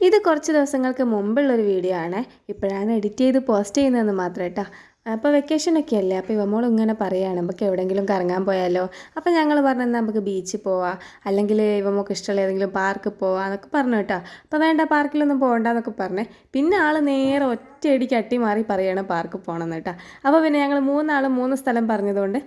ഇത് കുറച്ച് ദിവസങ്ങൾക്ക് മുമ്പുള്ളൊരു വീഡിയോ ആണ്. ഇപ്പോഴാണ് എഡിറ്റ് ചെയ്ത് പോസ്റ്റ് ചെയ്യുന്നതെന്ന് മാത്രം കേട്ടോ അപ്പോൾ വെക്കേഷൻ ഒക്കെ അല്ലേ? അപ്പോൾ ഇവമോൾ ഇങ്ങനെ പറയുകയാണ് നമുക്ക് എവിടെയെങ്കിലും കറങ്ങാൻ പോയാലോ? അപ്പോൾ ഞങ്ങൾ പറഞ്ഞാൽ നമുക്ക് ബീച്ചിൽ പോവാം. അല്ലെങ്കിൽ ഇവമോക്ക് ഇഷ്ടമുള്ള ഏതെങ്കിലും പാർക്ക് പോവാം എന്നൊക്കെ പറഞ്ഞു കേട്ടോ അപ്പോൾ വേണ്ട പാർക്കിലൊന്നും പോകണ്ട എന്നൊക്കെ പറഞ്ഞേ പിന്നെ ആൾ നേരെ ഒറ്റയടിക്ക് അട്ടി മാറി പറയുകയാണ് പാർക്ക് പോകണം കേട്ടോ അപ്പോൾ പിന്നെ ഞങ്ങൾ മൂന്നാൾ മൂന്ന് സ്ഥലം പറഞ്ഞതുകൊണ്ട്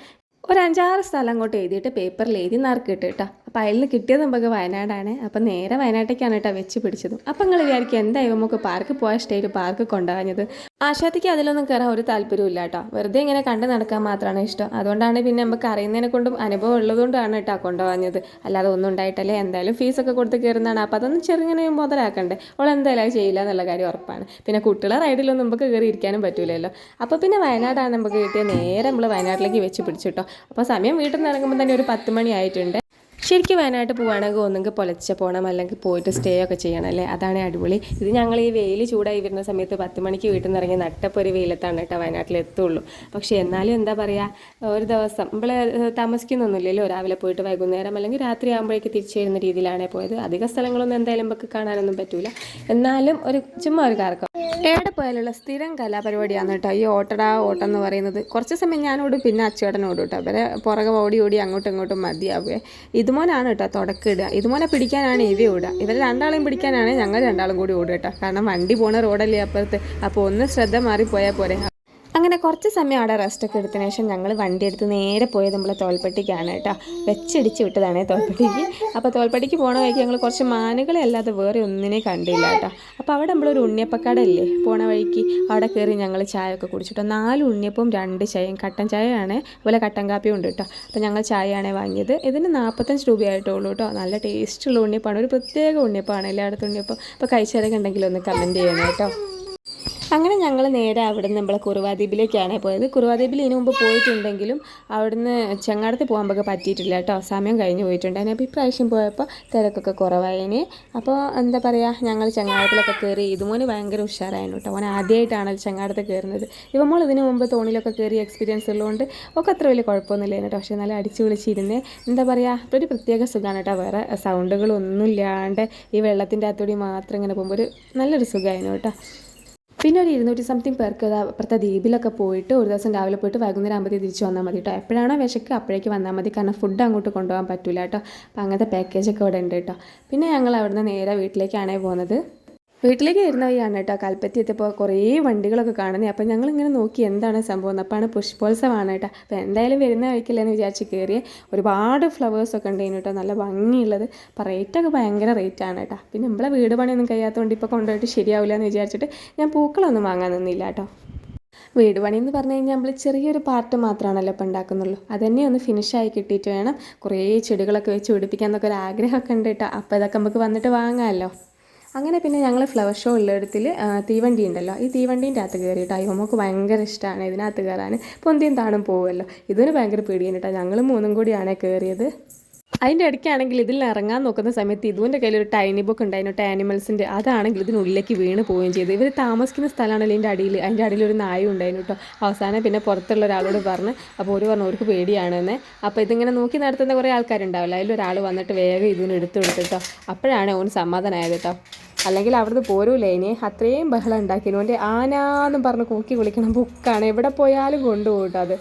ഒരു അഞ്ചാറ് സ്ഥലം അങ്ങോട്ട് എഴുതിയിട്ട് പേപ്പറിൽ എഴുതി നറുക്കിട്ട് കേട്ടോ അപ്പോൾ അതിൽ കിട്ടിയത് നമുക്ക് വയനാടാണ്. അപ്പം നേരെ വയനാട്ടേക്കാണ് കേട്ടോ വെച്ച് പിടിച്ചത്. അപ്പം നിങ്ങൾ വിചാരിക്കും എന്തായാലും നമുക്ക് പാർക്ക് പോയ സ്റ്റേറ്റ് പാർക്ക് കൊണ്ടുപോയത് ആശാത്തിക്ക് അതിലൊന്നും കയറാൻ ഒരു താല്പര്യമില്ല കേട്ടോ. വെറുതെ ഇങ്ങനെ കണ്ട് നടക്കാൻ മാത്രമാണ് ഇഷ്ടം. അതുകൊണ്ടാണ് പിന്നെ നമുക്ക് അറിയുന്നതിനെ കൊണ്ടും അനുഭവം ഉള്ളതുകൊണ്ടാണ് കേട്ടോ കൊണ്ടുപോയത് അല്ലാതെ ഒന്നും ഉണ്ടായിട്ടല്ലേ. എന്തായാലും ഫീസൊക്കെ കൊടുത്ത് കയറുന്നതാണ്. അപ്പോൾ അതൊന്നും ചെറുങ്ങനെ മുതലാക്കണ്ടേ. അവൾ എന്തായാലും ചെയ്യില്ല എന്നുള്ള കാര്യം ഉറപ്പാണ്. പിന്നെ കുട്ടികളെ റൈഡിലൊന്നും നമുക്ക് കയറി ഇരിക്കാനും പറ്റൂലല്ലോ. അപ്പോൾ പിന്നെ വയനാടാണ് നമുക്ക് കിട്ടിയത്. നേരെ നമ്മൾ വയനാട്ടിലേക്ക് വെച്ച് പിടിച്ചിട്ടോ അപ്പോൾ സമയം വീട്ടിൽ നിന്ന് ഇറങ്ങുമ്പോൾ തന്നെ ഒരു പത്ത് മണി ആയിട്ടുണ്ട്. ശരിക്കും വയനാട്ട് പോവുകയാണെങ്കിൽ ഒന്നെങ്കിൽ പൊലച്ച പോകണം അല്ലെങ്കിൽ പോയിട്ട് സ്റ്റേ ഒക്കെ ചെയ്യണം അല്ലേ? അതാണ് അടിപൊളി. ഇത് ഞങ്ങൾ ഈ വെയിൽ ചൂടായി വരുന്ന സമയത്ത് പത്ത് മണിക്ക് വീട്ടിൽ നിന്ന് ഇറങ്ങി നട്ടപ്പൊരു വെയിലത്താണ് കേട്ടോ വയനാട്ടിൽ എത്തുള്ളൂ. പക്ഷേ എന്നാലും എന്താ പറയുക ഒരു ദിവസം നമ്മൾ താമസിക്കുന്നൊന്നുമില്ലല്ലോ. രാവിലെ പോയിട്ട് വൈകുന്നേരം അല്ലെങ്കിൽ രാത്രി ആകുമ്പോഴേക്ക് തിരിച്ചു വരുന്ന രീതിയിലാണ് പോയത്. അധിക സ്ഥലങ്ങളൊന്നും എന്തായാലും നമുക്ക് കാണാനൊന്നും പറ്റില്ല എന്നാലും ഒരു ചുമ്മാ ഒരു കറക്കം എവിടെ പോയാലുള്ള സ്ഥിരം കലാപരിപാടിയാണ് കേട്ടോ. ഈ ഓട്ടടാ ഓട്ടം എന്ന് പറയുന്നത്. കുറച്ച് സമയം ഞാനോട് പിന്നെ അച്ചേടനോട് കേട്ടോ. അവരെ പുറകെ ഓടി ഓടി അങ്ങോട്ടും ഇങ്ങോട്ടും മതിയാവുക ഇതുമോനാണ് കേട്ടോ തുടക്കിടുക. ഇതുമോനെ പിടിക്കാനാണ് ഇവ ഓടുക. ഇവർ രണ്ടാളെയും പിടിക്കാനാണ് ഞങ്ങൾ രണ്ടാളും കൂടി ഓടുക കേട്ടോ. കാരണം വണ്ടി പോണ റോഡല്ലേ അപ്പുറത്ത്. അപ്പോൾ ഒന്ന് ശ്രദ്ധ മാറിപ്പോയാൽ പോരെ. അങ്ങനെ കുറച്ച് സമയം അവിടെ റെസ്റ്റ് ഒക്കെ എടുത്തതിന് ശേഷം ഞങ്ങൾ വണ്ടി എടുത്ത് നേരെ പോയത് നമ്മൾ തോൽപ്പെട്ടിക്കാണ് കേട്ടോ. വെച്ചടിച്ച് വിട്ടതാണ് തോൽപ്പെട്ടിക്ക്. അപ്പോൾ തോൽപ്പെട്ടിക്ക് പോണ വഴിക്ക് ഞങ്ങൾ കുറച്ച് മാനുകളെ അല്ലാതെ വേറെ ഒന്നിനെ കണ്ടില്ല കേട്ടോ. അപ്പോൾ അവിടെ നമ്മളൊരു ഉണ്ണിയപ്പക്കടയില്ലേ പോണ വഴിക്ക് അവിടെ കയറി ഞങ്ങൾ ചായ ഒക്കെ കുടിച്ചിട്ടോ. നാല് ഉണ്ണിയപ്പവും രണ്ട് ചായയും കട്ടൻ ചായയാണ്. അതുപോലെ കട്ടൻ കാപ്പിയും ഉണ്ട് കേട്ടോ. അപ്പോൾ ഞങ്ങൾ ചായയാണ് വാങ്ങിയത്. ഇതിന് നാൽപ്പത്തഞ്ച് രൂപയായിട്ടുള്ളൂ കേട്ടോ. നല്ല ടേസ്റ്റുള്ള ഉണ്ണിയപ്പാണ് ഒരു പ്രത്യേക ഉണ്ണിയപ്പാണ് എല്ലായിടത്തും ഉണ്ണിയപ്പം. അപ്പോൾ കഴിച്ചതൊക്കെ ഉണ്ടെങ്കിൽ ഒന്ന് കമന്റ് ചെയ്യണം കേട്ടോ. അങ്ങനെ ഞങ്ങൾ നേരെ അവിടുന്ന് നമ്മളെ കുറുവാദ്വീപിലേക്കാണ് പോയത്. കുറുവാദ്വീപിൽ ഇതിനു മുമ്പ് പോയിട്ടുണ്ടെങ്കിലും അവിടുന്ന് ചെങ്ങാടത്ത് പോകാൻ പറ്റിയിട്ടില്ല കേട്ടോ. സമയം കഴിഞ്ഞ് പോയിട്ടുണ്ടായിരുന്നു അപ്പോൾ ഇപ്രാവശ്യം പോയപ്പോൾ തിരക്കൊക്കെ കുറവായേനെ അപ്പോൾ എന്താ പറയുക ഞങ്ങൾ ചെങ്ങാടത്തിലൊക്കെ കയറി. ഇതുമോന് ഭയങ്കര ഉഷാറായിരുന്നു കേട്ടോ. അവൻ ആദ്യമായിട്ടാണ് ചെങ്ങാടത്ത് കയറുന്നത്. ഇവ മോൾ ഇതിനു മുമ്പ് തോണിയിലൊക്കെ കയറി എക്സ്പീരിയൻസ് ഉള്ളതുകൊണ്ട് ഒക്കെ അത്ര വലിയ കുഴപ്പമൊന്നുമില്ല കേട്ടോ. പക്ഷേ നല്ല അടിച്ചു വിളിച്ചിരുന്നേ എന്താ പറയുക ഒരു പ്രത്യേക സുഖമാണ് കേട്ടോ. വേറെ സൗണ്ടുകളൊന്നുമില്ലാണ്ട് ഈ വെള്ളത്തിന്റെ അകത്തൂടി മാത്രം ഇങ്ങനെ പോകുമ്പോൾ ഒരു നല്ലൊരു സുഖമായിരുന്നു കേട്ടോ. പിന്നെ ഒരു ഇരുന്നൂറ്റി സംതിങ് പേർക്ക് അപ്പുറത്തെ ദ്വീപിലൊക്കെ പോയിട്ട് ഒരു ദിവസം രാവിലെ പോയിട്ട് വൈകുന്നേരം ആകുമ്പോൾ തിരിച്ച് വന്നാൽ മതി കേട്ടോ എപ്പോഴാണോ വിശക്ക് അപ്പോഴേക്ക് വന്നാൽ മതി. കാരണം ഫുഡ് അങ്ങോട്ട് കൊണ്ടുപോകാൻ പറ്റില്ല കേട്ടോ അപ്പോൾ അങ്ങനത്തെ പാക്കേജൊക്കെ ഇവിടെ ഉണ്ട് കേട്ടോ പിന്നെ ഞങ്ങൾ അവിടുന്ന് നേരെ വീട്ടിലേക്കാണേ പോകുന്നത്. വീട്ടിലേക്ക് വരുന്ന വഴിയാണ് കേട്ടോ കൽപ്പത്തി എത്തിയപ്പോൾ കുറേ വണ്ടികളൊക്കെ കാണുന്നത് ഞങ്ങൾ ഇങ്ങനെ നോക്കി എന്താണ് സംഭവം അപ്പോഴാണ് പുഷ്പോത്സവമാണ് കേട്ടോ. അപ്പോൾ എന്തായാലും വരുന്ന വഴിക്കില്ലെന്ന് വിചാരിച്ച് കയറിയ. ഒരുപാട് ഫ്ലവേഴ്സൊക്കെ ഉണ്ട് കേട്ടോ. നല്ല ഭംഗിയുള്ളത്. അപ്പോൾ റേറ്റൊക്കെ ഭയങ്കര റേറ്റാണ് കേട്ടോ. പിന്നെ നമ്മളെ വീട് പണിയൊന്നും കഴിയാത്തതുകൊണ്ട് ഇപ്പോൾ കൊണ്ടുപോയിട്ട് ശരിയാവില്ല എന്ന് വിചാരിച്ചിട്ട് ഞാൻ പൂക്കളൊന്നും വാങ്ങാൻ നിന്നില്ല കേട്ടോ. വീട് പണി എന്ന് പറഞ്ഞു കഴിഞ്ഞാൽ നമ്മൾ ചെറിയൊരു പാർട്ട് മാത്രമാണല്ലോ ഇപ്പോൾ ഉണ്ടാക്കുന്നുള്ളൂ. അതന്നെ ഒന്ന് ഫിനിഷായി കിട്ടിയിട്ട് വേണം കുറേ ചെടികളൊക്കെ വെച്ച് പിടിപ്പിക്കാൻ എന്നൊക്കെ ഒരു ആഗ്രഹമൊക്കെ ഉണ്ട് കേട്ടോ. അപ്പോൾ ഇതൊക്കെ നമുക്ക് വന്നിട്ട് വാങ്ങാമല്ലോ. അങ്ങനെ പിന്നെ ഞങ്ങൾ ഫ്ലവർ ഷോ ഉള്ളിടത്തിൽ തീവണ്ടി ഉണ്ടല്ലോ. ഈ തീവണ്ടീന്റെ അകത്ത് കയറിയിട്ട് അയ്യമ്മക്ക് ഭയങ്കര ഇഷ്ടമാണ് ഇതിനകത്ത് കയറാൻ പൊന്തിയും താണും പോവുമല്ലോ. ഇതിന് ഭയങ്കര പേടിയാണ് കേട്ടോ. ഞങ്ങൾ മൂന്നും കൂടിയാണ് കയറിയത്. അതിന്റെ ഇടയ്ക്കാണെങ്കിൽ ഇതിൽ ഇറങ്ങാൻ നോക്കുന്ന സമയത്ത് ഇതുവിന്റെ കയ്യിൽ ഒരു ടൈനി ബുക്ക് ഉണ്ടായിരുന്നു ആനിമൽസിന്റെ അതാണെങ്കിൽ ഇതിനുള്ളിലേക്ക് വീണ് പോവുകയും ചെയ്തു. ഇവർ താമസിക്കുന്ന സ്ഥലമാണല്ലോ ഇതിന്റെ അടിയിൽ. അതിന്റെ അടിയിൽ ഒരു നായ ഉണ്ടായിരുന്നു കേട്ടോ. അവസാനം പിന്നെ പുറത്തുള്ള ഒരാളോട് പറഞ്ഞ് അപ്പോൾ ഒരു പറഞ്ഞു അവർക്ക് പേടിയാണെന്ന്. അപ്പോൾ ഇതിങ്ങനെ നോക്കി നടത്തുന്ന കുറേ ആൾക്കാരുണ്ടാവില്ല. അതിലൊരാൾ വന്നിട്ട് വേഗം ഇതിന് എടുത്തു കൊടുത്തിട്ടോ അപ്പോഴാണ് ഓൻ സമാധാനമായത് കേട്ടോ. അല്ലെങ്കിൽ അവിടുന്ന് പോരൂലേ ഇനി? അത്രയും ബഹളം ഉണ്ടാക്കിയതുകൊണ്ട് ആനാന്നും പറഞ്ഞ് കൂക്കി വിളിക്കണം ബുക്കാണ്. എവിടെ പോയാലും കൊണ്ടുപോകട്ടോ അത്.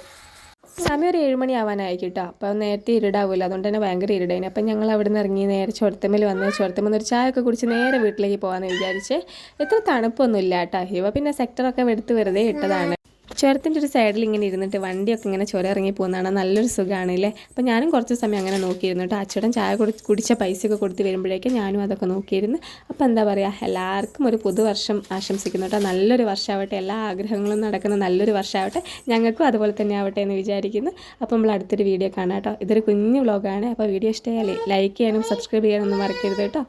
സമയം ഒരു ഏഴുമണി ആവാനായി കേട്ടോ അപ്പോൾ നേരത്തെ ഇരുടാവില്ല അതുകൊണ്ട് തന്നെ ഭയങ്കര ഇരുടായിന്. അപ്പം ഞങ്ങൾ അവിടെ നിന്ന് ഇറങ്ങി നേരെ ചുരത്തമ്മൽ വന്ന് ചുരത്തമ്മൽ ഒരു ചായ ഒക്കെ കുടിച്ച് നേരെ വീട്ടിലേക്ക് പോകാമെന്ന് വിചാരിച്ച്. എത്ര തണുപ്പൊന്നുമില്ല കേട്ടോ ഇവ പിന്നെ സെക്ടറൊക്കെ എടുത്ത് വെറുതെ ഇട്ടതാണ്. ചുരത്തിന്റെ ഒരു സൈഡിൽ ഇങ്ങനെ ഇരുന്നിട്ട് വണ്ടിയൊക്കെ ഇങ്ങനെ ചുരറിങ്ങി പോകുന്നതാണ് നല്ലൊരു സുഖമാണ് അല്ലേ അപ്പോൾ ഞാനും കുറച്ച് സമയം അങ്ങനെ നോക്കിയിരുന്നു കേട്ടോ. അച്ചടൻ ചായ കുടി കുടിച്ച പൈസയൊക്കെ കൊടുത്ത് വരുമ്പോഴേക്കും ഞാനും അതൊക്കെ നോക്കിയിരുന്നു. അപ്പോൾ എന്താ പറയുക എല്ലാവർക്കും ഒരു പുതുവർഷം ആശംസിക്കുന്നു കേട്ടോ. നല്ലൊരു വർഷമാവട്ടെ എല്ലാ ആഗ്രഹങ്ങളും നടക്കുന്ന നല്ലൊരു വർഷമാവട്ടെ. ഞങ്ങൾക്കും അതുപോലെ തന്നെ ആവട്ടെ എന്ന് വിചാരിക്കുന്നു. അപ്പോൾ നമ്മൾ അടുത്തൊരു വീഡിയോ കാണാം കേട്ടോ. ഇതൊരു കുഞ്ഞു വ്ളോഗാണ് അപ്പോൾ വീഡിയോ ഇഷ്ടമായാലേ ലൈക്ക് ചെയ്യാനും സബ്സ്ക്രൈബ് ചെയ്യാനൊന്നും മറക്കരുത് കേട്ടോ.